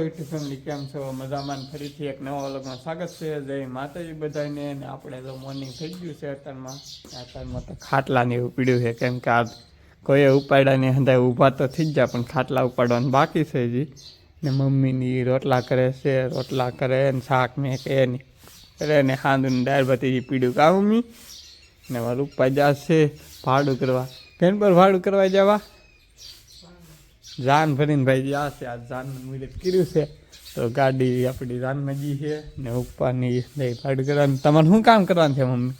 YouTube family કેમ છો? મજામાં ફરીથી એક નવા વ્લોગમાં સ્વાગત છે. જય માતાજી બધાને અને આપણે તો મોર્નિંગ થઈ ગયું છે અત્યારમાં. અત્યારમાં તો ખાટલા ને એવું પીડ્યું છે. કેમ કે આ કોઈએ ઉપાડ્યા નહીં હંધાય ઊભા તો થઈ જ જાય, પણ ખાટલા ઉપાડવાનું બાકી છે હજી. ને મમ્મીની રોટલા કરે છે, રોટલા કરે ને શાક મેં કે ને કરે ને હાંદુની દાળ ભાતી પીડ્યું કા મમ્મી ને મારું ઉપાડ્યા છે ભાડું કરવા. કેમ પર ભાડું કરવા જવા? જાન ભરીને ભાઈ આ છે. આ જાનનું મુહૂર્ત કર્યું છે. તો ગાડી આપણી જાનમાં જી છે ને ઉપરની દહીં ભાડ કરવાનું. તમારે શું કામ કરવાનું છે, મમ્મી?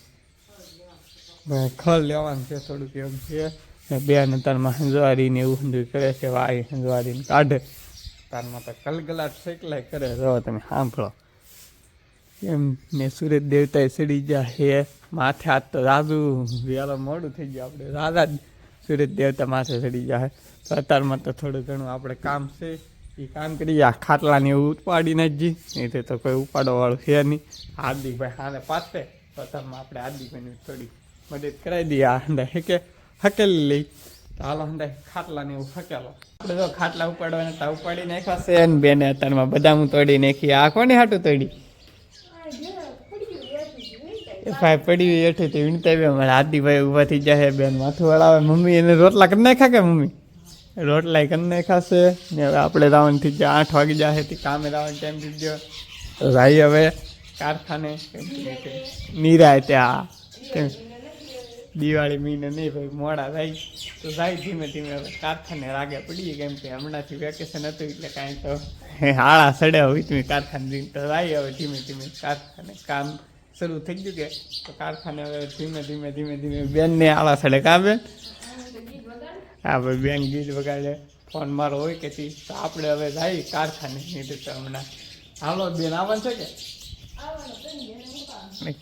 ખલ લેવાનું છે, થોડુંક એમ છે. ને બે ને તારમાં હંજવારી ને એવું બધું કરે છે, વાય હંજવારીને કાઢે. તારમાં તો કલગલાટ શેકલાય કરે. રહો તમે સાંભળો. એમ ને સુરત દેવતાએ સડી ગયા છે. માથે હાથ તો રાજુ વેલો મોડું થઈ ગયું. આપણે રાજા જ સુરત દેવતા માથે ચડી જાય તો અત્યારમાં તો થોડું ઘણું આપણે કામ છે. એ કામ કરીએ. આ ખાટલાને એવું ઉપાડી નાખજી નહીં તો કોઈ ઉપાડવાવાળું છે નહીં. હાર્દિકભાઈ હાને પાસે તો આપણે હાર્દિકભાઈની થોડી મદદ કરાવી દઈએ. આ હંડા હેકે હકેલી લઈ. તો હાલો હંડા ખાટલાને એવું હકેલો. આપણે તો ખાટલા ઉપાડવાના તા ઉપાડી નાખ્યા છે. ને બેને અત્યારમાં બધા હું તોડી નાખી. આ કોને હાટું તોડી? ભાઈ પડી હોય એઠી તે વીણતા બી અમારે આદિભાઈ ઊભા થઈ જાય બેન માથું વળાવે મમ્મી એને રોટલા કરી નાખ્યા કે મમ્મી? રોટલા કરી નાખાશે ને હવે આપણે રાવણ થઈ જાય આઠ વાગી જાય તે કામે રાવણ ટાઈમ થઈ ગયો. ભાઈ હવે કારખાને. નીરાય ત્યાં. દિવાળી મહિને નહીં ભાઈ, મોડા થાય તો જાય ધીમે ધીમે હવે કારખાને રાગે પડીએ કેમ કે હમણાંથી વેકેશન હતું એટલે કાંઈ તો હાળા સડ્યા હોય તમે કારખાને તો જાય હવે ધીમે ધીમે કારખાને કામ. શરૂ થઈ ગયું કે કારખાને હવે ધીમે ધીમે ધીમે ધીમે બેનને આળા સડે કા બેન? હા, ભાઈ, બેન ગીત વગાડે. ફોન મારો હોય કે તી. તો આપણે હવે જાય કારખાને હમણાં. હાલો, બેન, આવવાનું છે કે?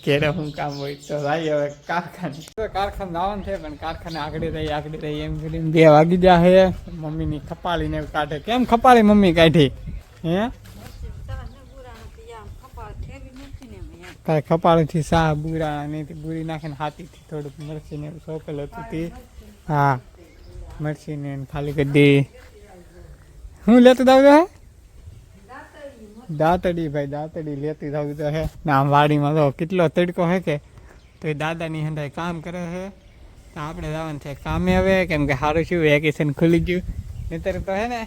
ક્યારે હું કામ હોય તો ભાઈ હવે કારખાને. કારખાને આવવાનું છે, પણ કારખાને આગળ રહી આગળ રહી, એમ કરીને બે વાગી ગયા હે મમ્મીની ખપાળીને કાઢે. કેમ ખપાળી મમ્મી કાઢી? હે? કાંઈ કપાળથી સા બુરા ને બુરી નાખીને હાથીથી થોડુંક મરચી ને એવું સોંપેલ હતું તે. હા મરચીને ખાલી કરી દે. હું લેતો દાવ હે? દાંતડી ભાઈ, દાંતડી લેતી જવું તો હે. ને આમ વાડીમાં તો કેટલો તડકો હે કે, તો એ દાદાની હંધાય કામ કરે છે તો આપણે જવાનું છે કામે હવે, કેમ કે સારું શું, વેકેશન ખુલી ગયું. નહીતર તો હે ને,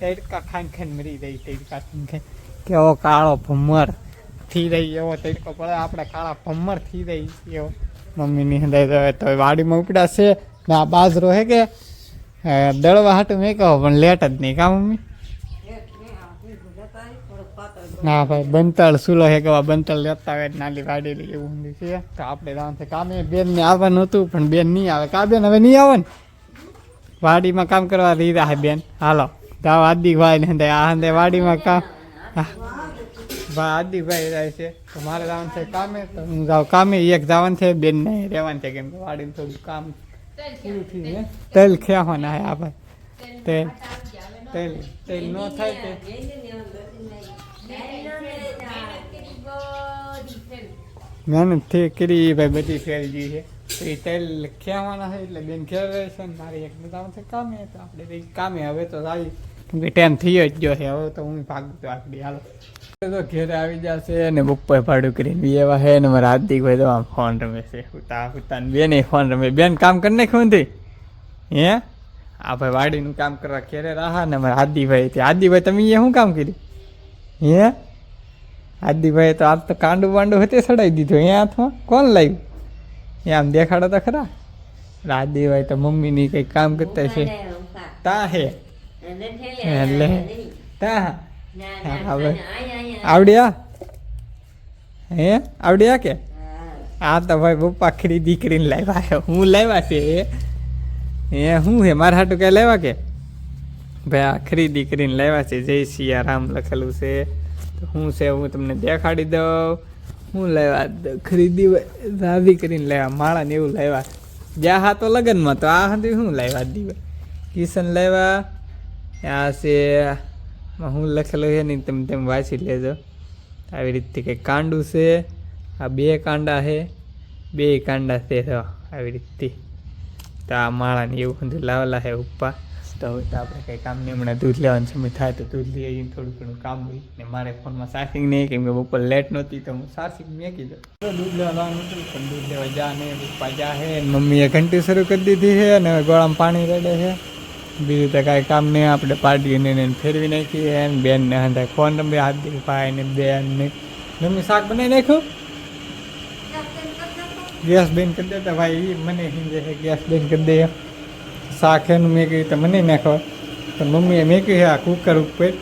તડકા ખાન ખાન મરી જાય, તડકા ખાન કેવો કાળો ભમર. થઈ રહી એવો તડકો પડે આપણે કાળા ભમર થઈ રહી એવો. મમ્મીની હંધાય તો વાડીમાં ઉપડા છે. ને આ બાજરો હે કે? દળવા હાટું મેં કહો, પણ લેટ જ નહીં, કા મમ્મી? ના ભાઈ, બંતળ સુલો હે કે બંતળ લેતા હોય નાલી વાડેલી એવું ઊંધી છે. તો આપણે રામ છે કામે બેન ને આવવાનું હતું, પણ બેન નહીં આવે. કા બેન, હવે નહીં આવે ને વાડીમાં કામ કરવા રહી હે બેન. હાલો, જાઓ આદિભાઈ ને હંધે આ હંધે વાડીમાં કામ. ભાઈ આદિભાઈ જાય છે. તો મારે જવાનું છે કામે તો હું જાઉં કામે. એક જવાનું છે બેન ને રહેવાનું છે કેમ કે વાડીમાં થોડું કામ પૂરું થઈ જાય તેલ ખેવાના હે આ ભાઈ તેલ. તેલ. તેલ ન થાય તે મહેનતથી કરી ભાઈ બધી ફેરી ગઈ છે. તો એ તેલ ખેવાના છે એટલે બેન ઘેર રહે છે ને મારે એક જવાનું છે કામે. તો આપણે તો ઈ કામે. હવે તો આવી કેમ કે ટાઈમ થઈ જ ગયો છે. હવે તો હું ભાગું તો આખડી હાલો. તો ઘેરે આવી જશે અને બપોર ભાડું કરીને બી એવા હે ને મારા હાર્દિકભાઈ તો આમ ફોન રમે છે. ઉતા ઉતા બેન ફોન રમે. બેન કામ કરી નાખ્યું નથી? હે? આ ભાઈ વાડીનું કામ કરવા ઘેરે રહા ને મારા હાર્દિકભાઈ તે હાર્દિકભાઈ તમે અહીંયા શું કામ કર્યું? હે? હાર્દિકભાઈ તો આજ તો કાંડું બાંડું હતે સડાવી દીધું. અહીંયા હાથમાં કોણ લાવ્યું એ આમ દેખાડો તો ખરા હાર્દિકભાઈ તો મમ્મીની કંઈક કામ કરતા છે. તા હે? એટલે તા હવે આવડ્યા? હે? આવડ્યા કે? આ તો ભાઈ પપ્પા ખરીદી કરીને લાવ્યા હું લાવ્યા છે? હું શું છે મારા હાટું કઈ લાવ્યા કે? ભાઈ આ ખરીદી કરીને લાવ્યા છે. જય સિયારામ લખેલું છે. શું છે હું તમને દેખાડી દઉં. હું લાવ્યા ખરીદી રાધી કરીને લાવ્યા. માળા ને એવું લાવ્યા. જ્યાં હા તો લગ્નમાં તો આ હતી શું લાવ્યા દીવા કિશન લાવ્યા. આ છે હું લખેલું છે નહીં તમે તેમ વાંચી લેજો. આવી રીતે કંઈક કાંડું છે. આ બે કાંડા છે. બે કાંડા છે આવી રીતે. તો આ માળાને એવું બધું લાવેલા છે ઉપા. તો હવે તો આપણે કંઈ કામ નહીં. હમણાં દૂધ લેવાનું સમય થાય તો દૂધ લઈ આવીને થોડું ઘણું કામ હોય. ને મારે ફોનમાં ચાર્જિંગ નહીં કેમ કે બપોર લેટ નહોતી તો હું ચાર્જિંગ મેં કીધું. દૂધ લેવા જવાનું હતું પણ દૂધ લેવા જા ને પપ્પા જા હે. મમ્મીએ ઘંટી શરૂ કરી દીધી છે. અને ગોળામાં પાણી રેડે છે. બીજું તો કાંઈ કામ નહીં, આપણે પાર્ટીને એને ફેરવી નાખીએ છે ને બેનને હાથે ફોન નંબર હાથ દીધી ભાઈ ને બેન ને. મમ્મી શાક બનાવી નાખ્યું? ગેસ બેન કરી દેતા ભાઈ એ મને સમજે છે, ગેસ બેન કરી દે. શાક એનું મેં કહ્યું તો મને નાખો. પણ મમ્મીએ મેં કહ્યું આ કુકર ઉપર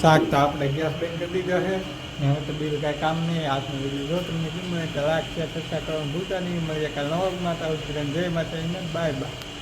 શાક તો આપણે ગેસ બેન કરી દીધો છે. ને હવે તો બીજું કાંઈ કામ નહીં હાથમાં બીજું જો તમને મને તો રાખ છે ચર્ચા કરવાનું ભૂલતા નહીં. મળીએ કાલ નવા માતા ઉતરે જય માતા બાય બાય